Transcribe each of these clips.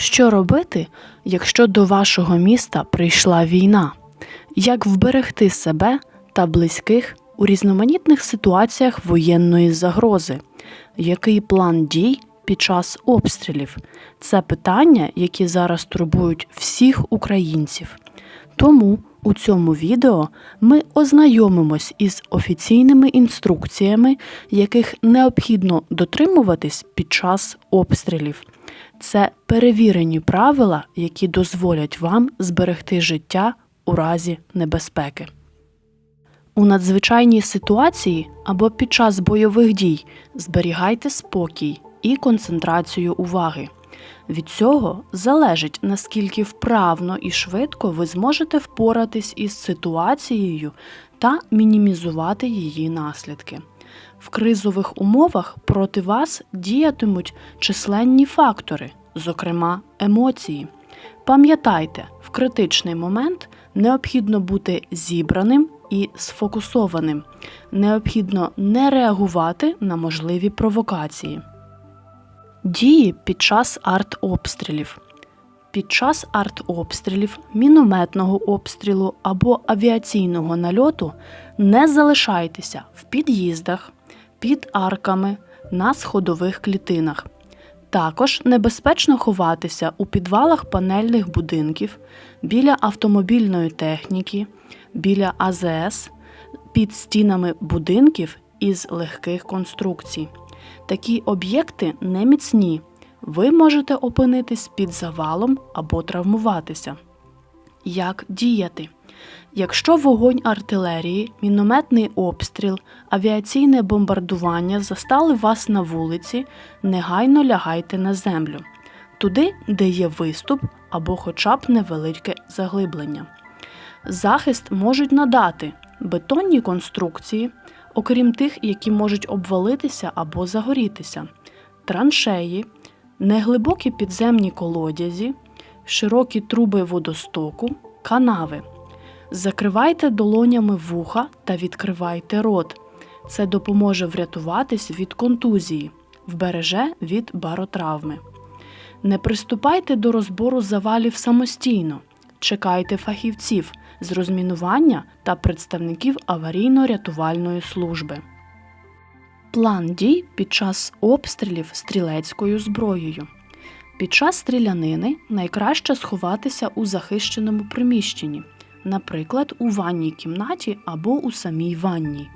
Що робити, якщо до вашого міста прийшла війна? Як вберегти себе та близьких у різноманітних ситуаціях воєнної загрози? Який план дій під час обстрілів? Це питання, які зараз турбують всіх українців. Тому у цьому відео ми ознайомимось із офіційними інструкціями, яких необхідно дотримуватись під час обстрілів. Це перевірені правила, які дозволять вам зберегти життя у разі небезпеки. У надзвичайній ситуації або під час бойових дій зберігайте спокій і концентрацію уваги. Від цього залежить, наскільки вправно і швидко ви зможете впоратись із ситуацією та мінімізувати її наслідки. В кризових умовах проти вас діятимуть численні фактори, зокрема емоції. Пам'ятайте, в критичний момент необхідно бути зібраним і сфокусованим. Необхідно не реагувати на можливі провокації. Дії під час артобстрілів. Під час артобстрілів, мінометного обстрілу або авіаційного нальоту не залишайтеся в під'їздах, під арками, на сходових клітинах. Також небезпечно ховатися у підвалах панельних будинків, біля автомобільної техніки, біля АЗС, під стінами будинків із легких конструкцій. Такі об'єкти не міцні. Ви можете опинитись під завалом або травмуватися. Як діяти? Якщо вогонь артилерії, мінометний обстріл, авіаційне бомбардування застали вас на вулиці, негайно лягайте на землю, туди, де є виступ або хоча б невелике заглиблення. Захист можуть надати бетонні конструкції, окрім тих, які можуть обвалитися або загорітися, траншеї, неглибокі підземні колодязі, широкі труби водостоку, канави. Закривайте долонями вуха та відкривайте рот. Це допоможе врятуватись від контузії, вбереже від баротравми. Не приступайте до розбору завалів самостійно. Чекайте фахівців з розмінування та представників аварійно-рятувальної служби. План дій під час обстрілів стрілецькою зброєю. Під час стрілянини найкраще сховатися у захищеному приміщенні, наприклад, у ванній кімнаті або у самій ванній.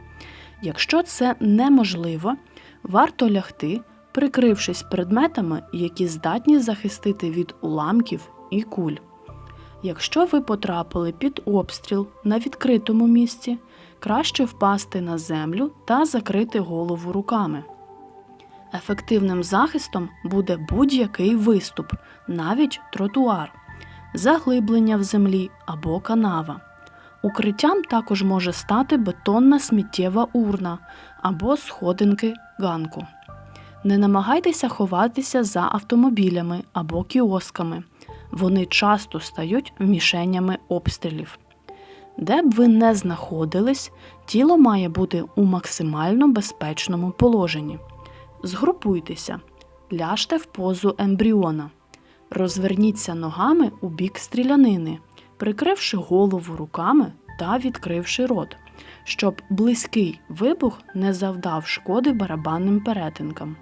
Якщо це неможливо, варто лягти, прикрившись предметами, які здатні захистити від уламків і куль. Якщо ви потрапили під обстріл на відкритому місці, краще впасти на землю та закрити голову руками. Ефективним захистом буде будь-який виступ, навіть тротуар, заглиблення в землі або канава. Укриттям також може стати бетонна сміттєва урна або сходинки ганку. Не намагайтеся ховатися за автомобілями або кіосками. Вони часто стають мішенями обстрілів. Де б ви не знаходились, тіло має бути у максимально безпечному положенні. Згрупуйтеся, ляжте в позу ембріона, розверніться ногами у бік стрілянини, прикривши голову руками та відкривши рот, щоб близький вибух не завдав шкоди барабанним перетинкам.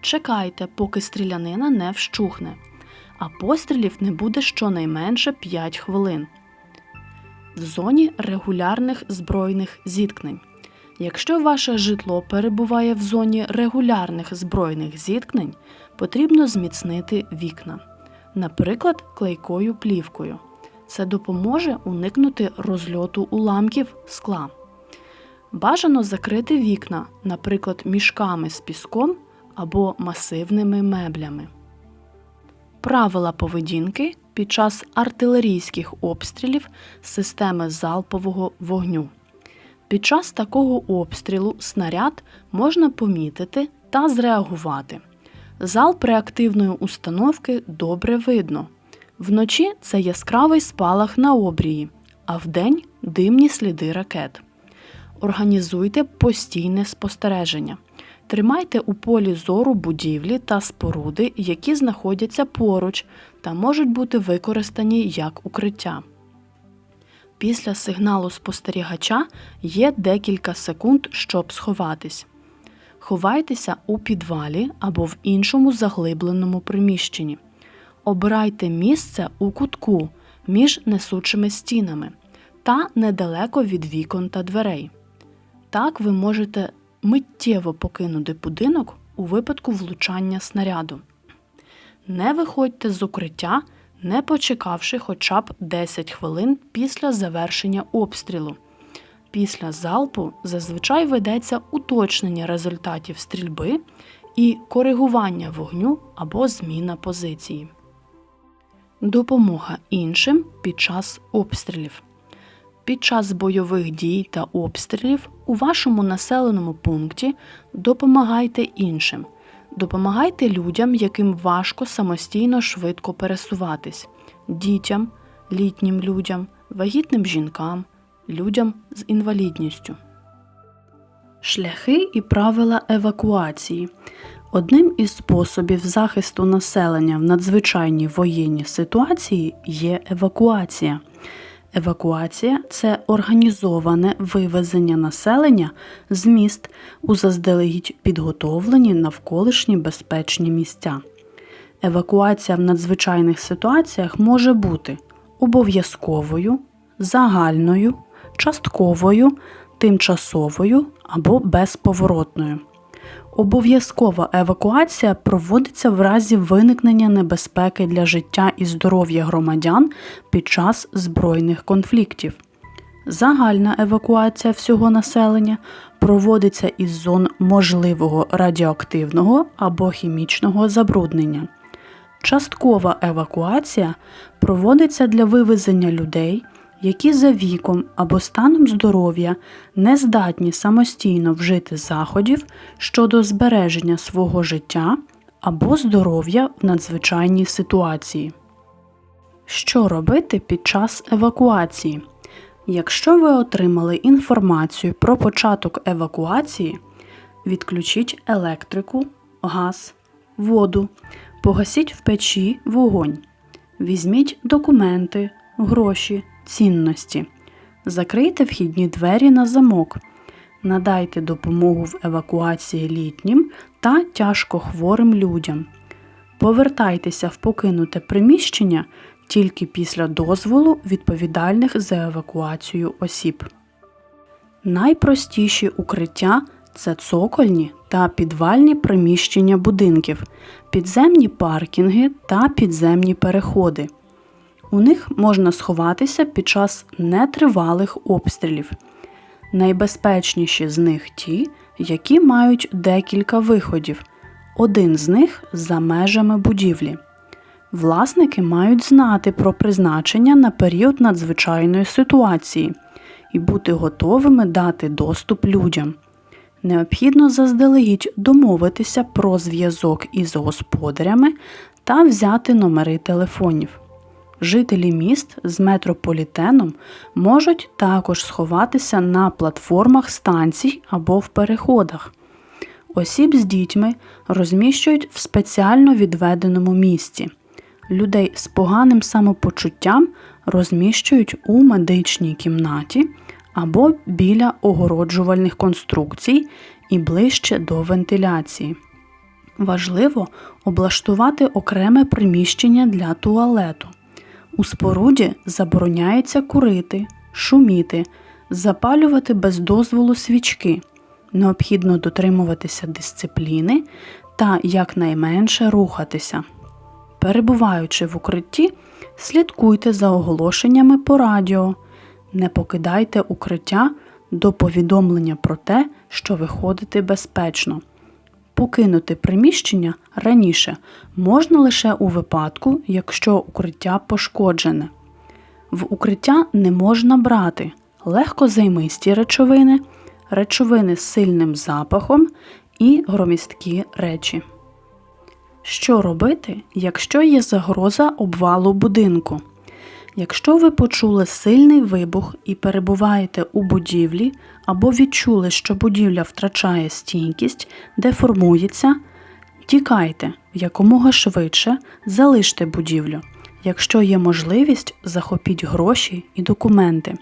Чекайте, поки стрілянина не вщухне, а пострілів не буде щонайменше 5 хвилин. В зоні регулярних збройних зіткнень. Якщо ваше житло перебуває в зоні регулярних збройних зіткнень, потрібно зміцнити вікна, наприклад, клейкою плівкою. Це допоможе уникнути розльоту уламків скла. Бажано закрити вікна, наприклад, мішками з піском або масивними меблями. Правила поведінки під час артилерійських обстрілів системи залпового вогню. Під час такого обстрілу снаряд можна помітити та зреагувати. Залп реактивної установки добре видно. Вночі це яскравий спалах на обрії, а вдень димні сліди ракет. Організуйте постійне спостереження. Тримайте у полі зору будівлі та споруди, які знаходяться поруч та можуть бути використані як укриття. Після сигналу спостерігача є декілька секунд, щоб сховатись. Ховайтеся у підвалі або в іншому заглибленому приміщенні. Обирайте місце у кутку між несучими стінами та недалеко від вікон та дверей. Так ви можете миттєво покинути будинок у випадку влучання снаряду. Не виходьте з укриття, не почекавши хоча б 10 хвилин після завершення обстрілу. Після залпу зазвичай ведеться уточнення результатів стрільби і коригування вогню або зміна позиції. Допомога іншим під час обстрілів. Під час бойових дій та обстрілів у вашому населеному пункті допомагайте іншим. Допомагайте людям, яким важко самостійно швидко пересуватись, дітям, літнім людям, вагітним жінкам, людям з інвалідністю. Шляхи і правила евакуації. Одним із способів захисту населення в надзвичайній воєнній ситуації є евакуація. Евакуація це організоване вивезення населення з міст у заздалегідь підготовлені навколишні безпечні місця. Евакуація в надзвичайних ситуаціях може бути обов'язковою, загальною, частковою, тимчасовою або безповоротною. Обов'язкова евакуація проводиться в разі виникнення небезпеки для життя і здоров'я громадян під час збройних конфліктів. Загальна евакуація всього населення проводиться із зон можливого радіоактивного або хімічного забруднення. Часткова евакуація проводиться для вивезення людей, які за віком або станом здоров'я не здатні самостійно вжити заходів щодо збереження свого життя або здоров'я в надзвичайній ситуації. Що робити під час евакуації? Якщо ви отримали інформацію про початок евакуації, відключіть електрику, газ, воду, погасіть в печі вогонь, візьміть документи, гроші, цінності, закрийте вхідні двері на замок, надайте допомогу в евакуації літнім та тяжкохворим людям. Повертайтеся в покинуте приміщення тільки після дозволу відповідальних за евакуацію осіб. Найпростіші укриття це цокольні та підвальні приміщення будинків, підземні паркінги та підземні переходи. У них можна сховатися під час нетривалих обстрілів. Найбезпечніші з них ті, які мають декілька виходів. Один з них за межами будівлі. Власники мають знати про призначення на період надзвичайної ситуації і бути готовими дати доступ людям. Необхідно заздалегідь домовитися про зв'язок із господарями та взяти номери телефонів. Жителі міст з метрополітеном можуть також сховатися на платформах станцій або в переходах. Осіб з дітьми розміщують в спеціально відведеному місці. Людей з поганим самопочуттям розміщують у медичній кімнаті або біля огороджувальних конструкцій і ближче до вентиляції. Важливо облаштувати окреме приміщення для туалету. У споруді забороняється курити, шуміти, запалювати без дозволу свічки. Необхідно дотримуватися дисципліни та якнайменше рухатися. Перебуваючи в укритті, слідкуйте за оголошеннями по радіо, не покидайте укриття до повідомлення про те, що виходите безпечно. Покинути приміщення раніше можна лише у випадку, якщо укриття пошкоджене. В укриття не можна брати легкозаймисті речовини, речовини з сильним запахом і громісткі речі. Що робити, якщо є загроза обвалу будинку? Якщо ви почули сильний вибух і перебуваєте у будівлі або відчули, що будівля втрачає стійкість, деформується, тікайте якомога швидше, залиште будівлю. Якщо є можливість, захопіть гроші і документи.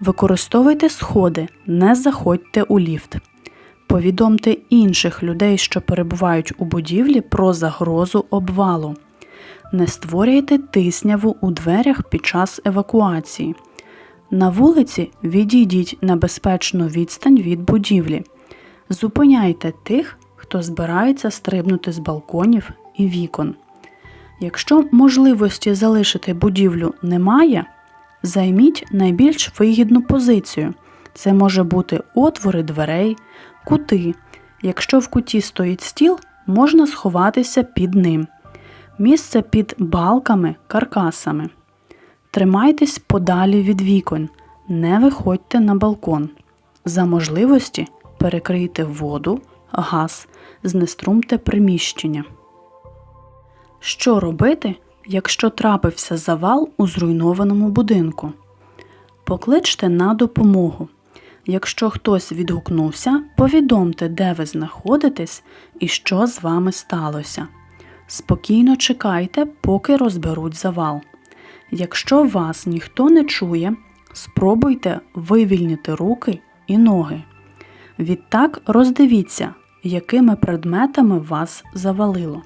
Використовуйте сходи, не заходьте у ліфт. Повідомте інших людей, що перебувають у будівлі, про загрозу обвалу. Не створюйте тисняву у дверях під час евакуації. На вулиці відійдіть на безпечну відстань від будівлі. Зупиняйте тих, хто збирається стрибнути з балконів і вікон. Якщо можливості залишити будівлю немає, займіть найбільш вигідну позицію. Це може бути отвори дверей, кути. Якщо в куті стоїть стіл, можна сховатися під ним. Місце під балками, каркасами. Тримайтесь подалі від вікон, не виходьте на балкон. За можливості перекрийте воду, газ, знеструмте приміщення. Що робити, якщо трапився завал у зруйнованому будинку? Покличте на допомогу. Якщо хтось відгукнувся, повідомте, де ви знаходитесь і що з вами сталося. Спокійно чекайте, поки розберуть завал. Якщо вас ніхто не чує, спробуйте вивільнити руки і ноги. Відтак роздивіться, якими предметами вас завалило.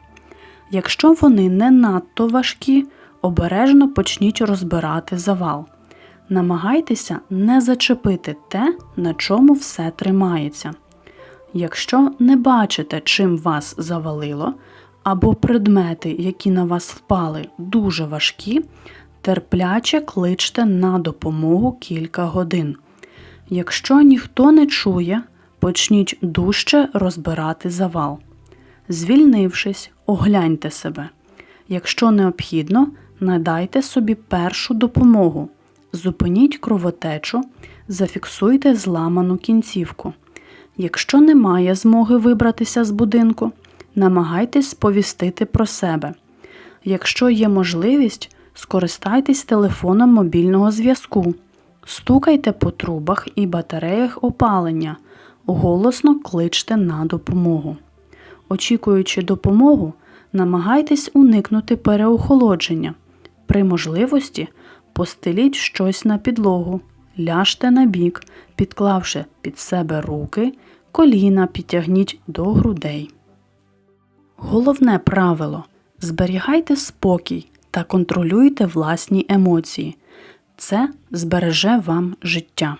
Якщо вони не надто важкі, обережно почніть розбирати завал. Намагайтеся не зачепити те, на чому все тримається. Якщо не бачите, чим вас завалило, або предмети, які на вас впали, дуже важкі, терпляче кличте на допомогу кілька годин. Якщо ніхто не чує, почніть дужче розбирати завал. Звільнившись, огляньте себе. Якщо необхідно, надайте собі першу допомогу. Зупиніть кровотечу, зафіксуйте зламану кінцівку. Якщо немає змоги вибратися з будинку, намагайтесь сповістити про себе. Якщо є можливість, скористайтесь телефоном мобільного зв'язку, стукайте по трубах і батареях опалення, голосно кличте на допомогу. Очікуючи допомогу, намагайтесь уникнути переохолодження. При можливості постеліть щось на підлогу, ляжте на бік, підклавши під себе руки, коліна підтягніть до грудей. Головне правило зберігайте спокій та контролюйте власні емоції. Це збереже вам життя.